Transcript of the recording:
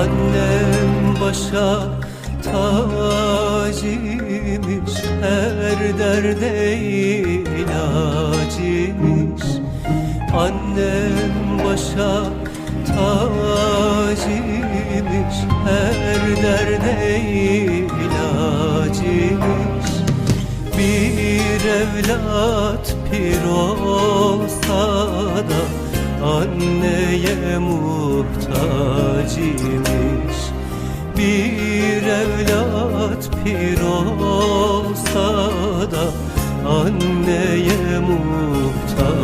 Annem başa tacıymış Her derde ilacıymış Annem başa tacıymış Her derde evlat pir olsa da Anneye muhtacıymış Bir evlat pir olsa da Anneye muhtacıymış